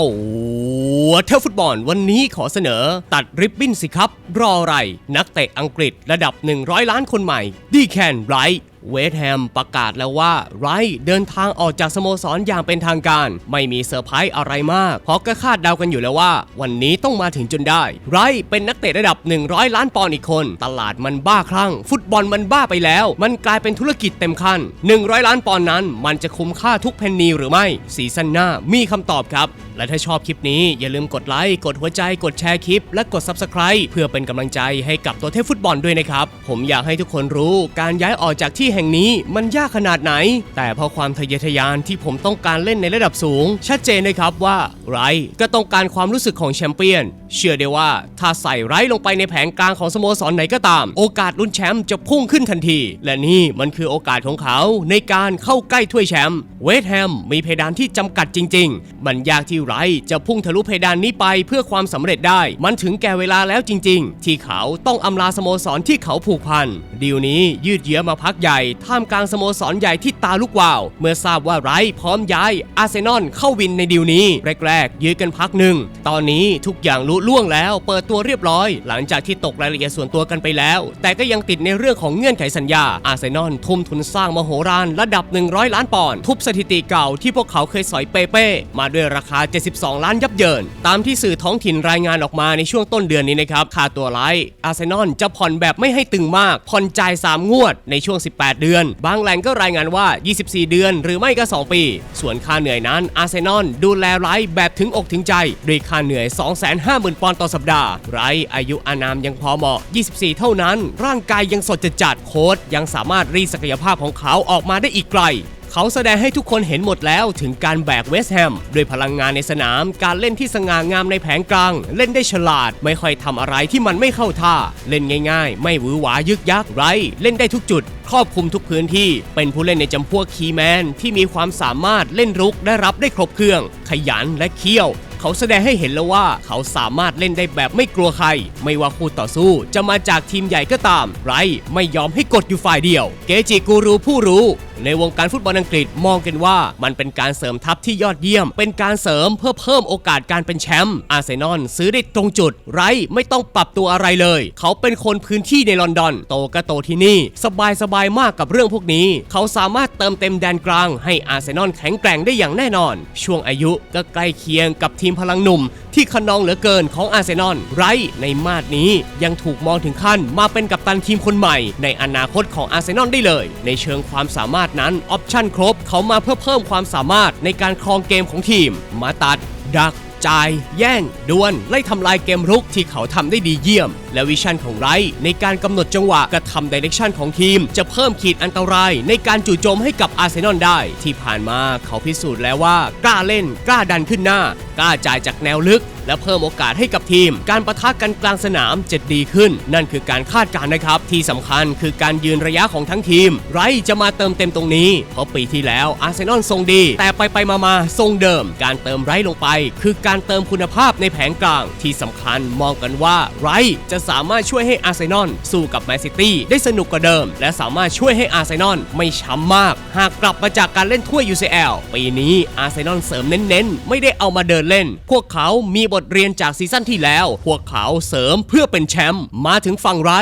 ตัวเทอฟุตบอลวันนี้ขอเสนอ ตัดริบบิ้นสิครับ รออะไร นักเตะอังกฤษระดับ 100 ล้านคนใหม่ดีแคนไรท์ เวสแฮมประกาศแล้วว่าไรเดินทางออกจากสโมสรอย่างเป็นทางการ ไม่มีเซอร์ไพรส์อะไรมาก เพราะก็คาดเดากันอยู่แล้วว่า วันนี้ต้องมาถึงจนได้ ไรเป็นนักเตะระดับ 100 ล้านปอนด์อีกคน ตลาดมันบ้าคลั่ง ฟุตบอลมันบ้าไปแล้ว มันกลายเป็นธุรกิจเต็มคัน 100 ล้านปอนด์นั้น มันจะคุ้มค่าทุกเพนนีหรือไม่ซีซั่นหน้ามีคำตอบครับ และถ้าชอบคลิปนี้อย่าลืมกดไลค์กดหัวใจกดแชร์คลิป และกด Subscribe เพื่อเป็นกำลังใจให้กับตัวเทพฟุตบอลด้วยนะครับผมอยากให้ทุกคนรู้การย้ายออกจากที่แห่งนี้มันยากขนาดไหน แต่เพราะความทะเยอทะยานที่ผมต้องการเล่นในระดับสูง ชัดเจนเลยครับว่าไรก็ต้องการความรู้สึกของแชมเปี้ยน เชื่อได้ว่าถ้าใส่ไรลงไปในแผงกลางของสโมสรไหนก็ตาม โอกาสลุ้นแชมป์จะพุ่งขึ้นทันที และนี่มันคือโอกาสของเขาในการเข้าใกล้ถ้วยแชมป์เวสต์แฮมมีเพดานที่จำกัดจริง ๆ มันยากที่ไรจะพุ่งทะลุเพดานนี้ไปเพื่อความสำเร็จได้ มันถึงแก่เวลาแล้วจริง ๆ ที่เขาต้องอำลาสโมสรที่เขาผูกพันดีลนี้ยืดเยื้อมาพักใหญ่ ท่ามกลางสโมสรใหญ่ที่ตาลุกวาว เมื่อทราบว่าไรพร้อมย้ายอาร์เซนอลเข้าวินในดีลนี้แรกๆยื้อกันพักหนึ่งตอนนี้ทุกอย่างลุล่วงแล้ว เปิดตัวเรียบร้อย หลังจากที่ตกรายละเอียดส่วนตัวกันไปแล้ว แต่ก็ยังติดในเรื่องของเงื่อนไขสัญญา อาร์เซนอลทุ่มทุนสร้างมโหฬารระดับ 100 ล้านปอนด์ทุบสถิติเก่าที่พวกเขาเคยสอยเปเป้มาด้วยราคา 72 ล้านยับเยิน ตามที่สื่อท้องถิ่นรายงานออกมาในช่วงต้นเดือนนี้นะครับค่าตัวไลท์อาร์เซนอลจะผ่อนแบบไม่ให้ตึงมาก ผ่อนจ่าย 3 งวดในช่วง 18 เดือน บางแหล่งก็รายงานว่า 24 เดือน หรือไม่ก็ 2 ปี ส่วนค่าเหนื่อยนั้นอาร์เซนอลดูแลไลท์แบบถึงอกถึงใจด้วยค่าเหนื่อย 250,000ปอนด์ต่อสัปดาห์ ไรอายุอานามยังพอเหมาะ 24 เท่านั้น ร่างกายยังสดจัดๆโค้ดยังสามารถรีศักยภาพของเขาออกมาได้อีกไกลเขาแสดงให้ทุกคนเห็นหมดแล้วถึงการแบกเวสต์แฮมด้วยพลังงานในสนาม การเล่นที่สง่างามในแผงกลาง เล่นได้ฉลาด ไม่ค่อยทำอะไรที่มันไม่เข้าท่า เล่นง่ายๆ ไม่หวือหวายึกยักไร เล่นได้ทุกจุด ครอบคลุมทุกพื้นที่ เป็นผู้เล่นในจำพวกคีแมนที่มีความสามารถเล่นรุกได้รับได้ครบเครื่อง ขยันและเคี่ยว เขาแสดงให้เห็นแล้วว่าเขาสามารถเล่นได้แบบไม่กลัวใคร ไม่ว่าคู่ต่อสู้จะมาจากทีมใหญ่ก็ตาม ไรไม่ยอมให้กดอยู่ฝ่ายเดียว เกจิกูรูผู้รู้ในวงการฟุตบอลอังกฤษมองกันว่ามันเป็นการเสริมทัพที่ยอดเยี่ยม เป็นการเสริมเพื่อเพิ่มโอกาสการเป็นแชมป์อาร์เซนอลซื้อได้ตรงจุด ไรไม่ต้องปรับตัวอะไรเลย เขาเป็นคนพื้นที่ในลอนดอน โตก็โตที่นี่ สบายสบายๆมากกับเรื่องพวกนี้ เขาสามารถเติมเต็มแดนกลางให้อาร์เซนอลแข็งแกร่งได้อย่างแน่นอน ช่วงอายุก็ใกล้เคียงกับทีมพลังหนุ่ม ที่ขนองเหลือเกินของอาร์เซนอลไรในมาดนี้ยังถูกมองถึงขั้นมาเป็นกัปตันทีมคนใหม่ ในอนาคตของอาร์เซนอลได้เลย ในเชิงความสามารถนั้น ออปชั่นครบเขามาเพื่อเพิ่มความสามารถในการครองเกมของทีม มาตัด ดักจ่าย แย่ง ดวล ไล่ทำลายเกมรุกที่เขาทำได้ดีเยี่ยม และวิชั่นของไรในการกำหนดจังหวะกระทำดิเรกชันของทีม จะเพิ่มขีดอันตรายในการจู่โจมให้กับอาร์เซนอลได้ ที่ผ่านมาเขาพิสูจน์แล้วว่า กล้าเล่น กล้าดันขึ้นหน้ากล้าจ่ายจากแนวลึก และเพิ่มโอกาสให้กับทีม การประทะกันกลางสนามจะดีขึ้น นั่นคือการคาดการณ์นะครับ ที่สำคัญคือการยืนระยะของทั้งทีม ไรจะมาเติมเต็มตรงนี้ เพราะปีที่แล้วอาร์เซนอลทรงดี แต่ไปไปมามาทรงเดิม การเติมไรลงไป คือการเติมคุณภาพในแผงกลาง ที่สำคัญมองกันว่าไรจะสามารถช่วยให้อาร์เซนอลสู้กับแมนซิตี้ได้สนุกกว่าเดิม และสามารถช่วยให้อาร์เซนอลไม่ช้ำมาก หากกลับมาจากการเล่นถ้วย UCL ปีนี้อาร์เซนอลเสริมเน้นๆ ไม่ได้เอามาเดินเล่น พวกเขามีบบทเรียนจากซีซั่นที่แล้ว พวกเขาเสริมเพื่อเป็นแชมป์มาถึงฝั่งไร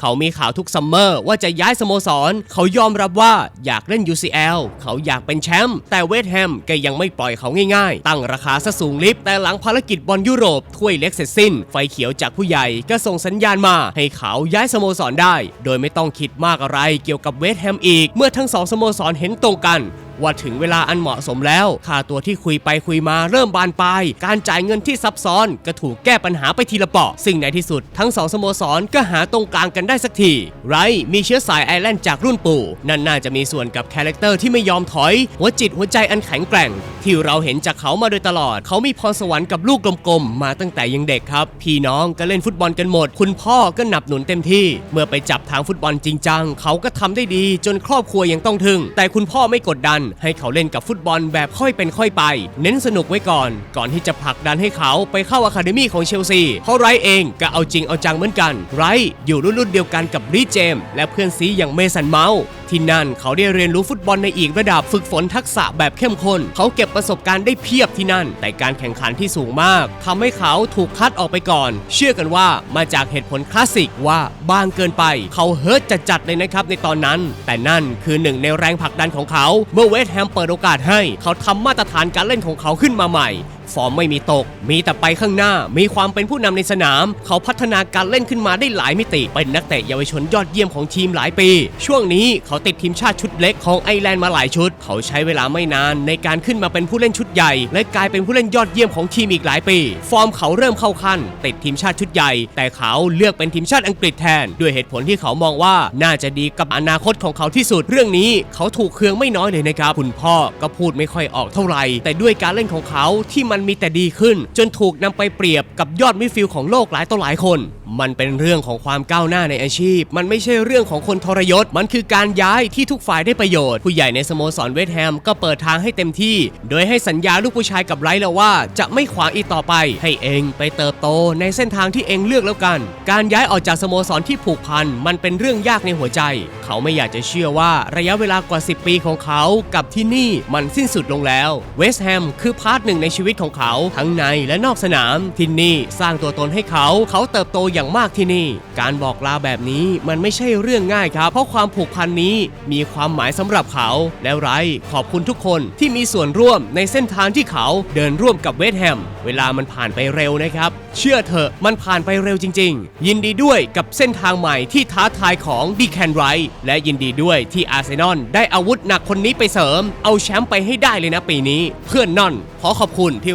เขามีข่าวทุกซัมเมอร์ว่าจะย้ายสโมสร เขายอมรับว่าอยากเล่น UCL เขาอยากเป็นแชมป์แต่เวสต์แฮมก็ยังไม่ปล่อยเขาง่ายๆ ตั้งราคาซะสูงลิฟต์แต่หลังภารกิจบอลยุโรปถ้วยเล็กเสร็จสิ้น ไฟเขียวจากผู้ใหญ่ก็ส่งสัญญาณมา ให้เขาย้ายสโมสรได้ โดยไม่ต้องคิดมากอะไรเกี่ยวกับเวสต์แฮมอีก เมื่อทั้งสองสโมสรเห็นตรงกัน ว่าถึงเวลาอันเหมาะสมแล้วค่าตัวที่คุยไปคุยมาเริ่มบานปลายการจ่ายเงินที่ซับซ้อนก็ถูกแก้ปัญหาไปทีละเปาะ ซึ่งในที่สุดทั้งสองสโมสรก็หาตรงกลางกันได้สักที ไรมีเชื้อสายไอร์แลนด์จากรุ่นปู่ นั่นน่าจะมีส่วนกับคาแรคเตอร์ที่ไม่ยอมถอย หัวจิตหัวใจอันแข็งแกร่ง ที่เราเห็นจากเขามาโดยตลอด เขามีพรสวรรค์กับลูกกลมๆมาตั้งแต่ยังเด็กครับ พี่น้องก็เล่นฟุตบอลกันหมด คุณพ่อก็หนับหนุนเต็มที่ เมื่อไปจับทางฟุตบอลจริงจังเขาก็ทำได้ดีจนครอบครัวยังต้องทึ่งแต่คุณพ่อไม่กดดันให้เขาเล่นกับฟุตบอลแบบค่อยเป็นค่อยไป เน้นสนุกไว้ก่อน ก่อนที่จะผลักดันให้เขาไปเข้าอะคาเดมี่ของเชลซีเพราะไรเองก็เอาจริงเอาจังเหมือนกัน ไรอยู่รุ่นเดียวกันกับรีเจม และเพื่อนซีอย่างเมสันเมาส์ ที่นั่นเขาได้เรียนรู้ฟุตบอลในอีกระดับฝึกฝนทักษะแบบเข้มข้น เขาเก็บประสบการณ์ได้เพียบที่นั่น แต่การแข่งขันที่สูงมากทำให้เขาถูกคัดออกไปก่อน เชื่อกันว่ามาจากเหตุผลคลาสสิกว่าบางเกินไป เขาเฮิร์ตจัดๆเลยนะครับในตอนนั้น แต่นั่นคือหนึ่งในแรงผลักดันของเขา เมื่อเวสแฮมเปิดโอกาสให้ เขาทำมาตรฐานการเล่นของเขาขึ้นมาใหม่ ฟอร์มไม่มีตก มีแต่ไปข้างหน้า มีความเป็นผู้นำในสนาม เขาพัฒนาการเล่นขึ้นมาได้หลายมิติ เป็นนักเตะเยาวชนยอดเยี่ยมของทีมหลายปี ช่วงนี้เขาติดทีมชาติชุดเล็กของไอร์แลนด์มาหลายชุด เขาใช้เวลาไม่นานในการขึ้นมาเป็นผู้เล่นชุดใหญ่ และกลายเป็นผู้เล่นยอดเยี่ยมของทีมอีกหลายปี ฟอร์มเขาเริ่มเข้าขั้นติดทีมชาติชุดใหญ่ แต่เขาเลือกเป็นทีมชาติอังกฤษแทน ด้วยเหตุผลที่เขามองว่าน่าจะดีกับอนาคตของเขาที่สุด เรื่องนี้เขาถูกเคืองไม่น้อยเลยนะครับ คุณพ่อก็พูดไม่ค่อยออกเท่าไหร่แต่ด้วยการเล่นของเขาที่มันมีแต่ดีขึ้น จนถูกนำไปเปรียบกับยอดมิดฟิลด์ของโลกหลายต่อหลายคน มันเป็นเรื่องของความก้าวหน้าในอาชีพ มันไม่ใช่เรื่องของคนทรยศ มันคือการย้ายที่ทุกฝ่ายได้ประโยชน์ ผู้ใหญ่ในสโมสรเวสต์แฮมก็เปิดทางให้เต็มที่ โดยให้สัญญาลูกผู้ชายกับไรท์แล้วว่า จะไม่ขวางอีกต่อไป ให้เองไปเติบโตในเส้นทางที่เองเลือกแล้วกัน การย้ายออกจากสโมสรที่ผูกพันมันเป็นเรื่องยากในหัวใจ เขาไม่อยากจะเชื่อว่าระยะเวลากว่า 10 ปีของเขากับที่นี่มันสิ้นสุดลงแล้ว เวสต์แฮมคือพาร์ทหนึ่งในชีวิตของเขาทั้งในและนอกสนามที่นี่สร้างตัวตนให้เขาเขาเติบโตอย่างมากที่นี่ การบอกลาแบบนี้มันไม่ใช่เรื่องง่ายครับ เพราะความผูกพันนี้มีความหมายสำหรับเขา และไรขอบคุณทุกคนที่มีส่วนร่วมในเส้นทางที่เขาเดินร่วมกับเวสแฮม เวลามันผ่านไปเร็วนะครับ เชื่อเถอะมันผ่านไปเร็วจริง ๆ ยินดีด้วยกับเส้นทางใหม่ที่ท้าทายของดีแคนไรและยินดีด้วยที่อาร์เซนอลได้อาวุธหนักคนนี้ไปเสริม เอาแชมป์ไปให้ได้เลยนะปีนี้ เพื่อนนอนขอขอบคุณที่